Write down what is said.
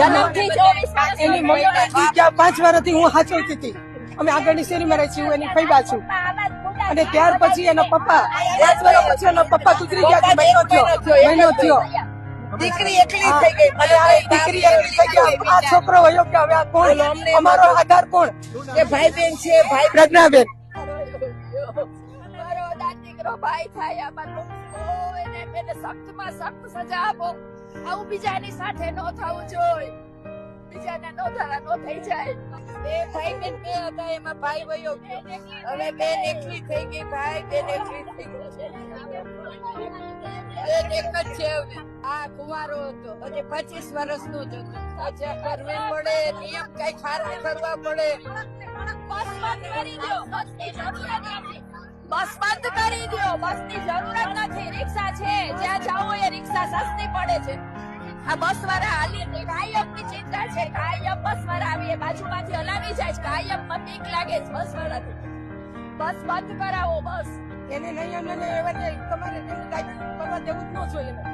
એના મમ્મી ગયા પાંચ વર્ષથી હું હાચવતી હતી. અમે આગળની શેરીમાં રહી છીએ એની ફૈબા છું. અને ત્યાર પછી એના પપ્પા, પાંચ વર્ષ પછી એના પપ્પા ગુજરી ગયા મહિનો થયો. મહિનો થયો. દીકરી એકલી થઈ ગઈ. દીકરી એકલી થઈ ગઈ. આ છોકરો વયો કે હવે આ કોણ? અમારો આધાર કોણ? કે ભાઈ બેન છે ભાઈ પ્રજ્ઞાબેન. દીકરો ભાઈ થાય તો એને એને સખ્તમાં સખ્ત સજા આપો. આવું બીજાની સાથે ન થવું જોઈએ બીજાને નો થવા નો થઈ જાય. બે ભાઈ બેન બે હતા એમાં ભાઈ વયો ગયો. હવે બેન એકલી થઈ ગઈ ભાઈ બેન એકલી થઈ ગઈ. બેન એક જ છે આ કુંવારો હતો. હજી પચીસ વર્ષ જ હતો. સજા કરવી પડે નિયમ કઈ ખારા કરવા પડે. બસ બંધ કરી દો બસની જરૂરત નથી. બસ બંધ કરી દો બસની જરૂરત નથી. રિક્ષા છે. જ્યાં જાઓ એ રિક્ષા સસ્તી પડે છે. આ બસ વાળા હાલી કાયમની ચિંતા છે. કાયમ બસ વાળા આવી એ બાજુમાંથી હલાવી જાય છે. કાયમમાં બીક લાગે છે બસ વાળા બસ બંધ કરાવો બસ. એને નહીં એમને એવા નહીં. તમારે એવું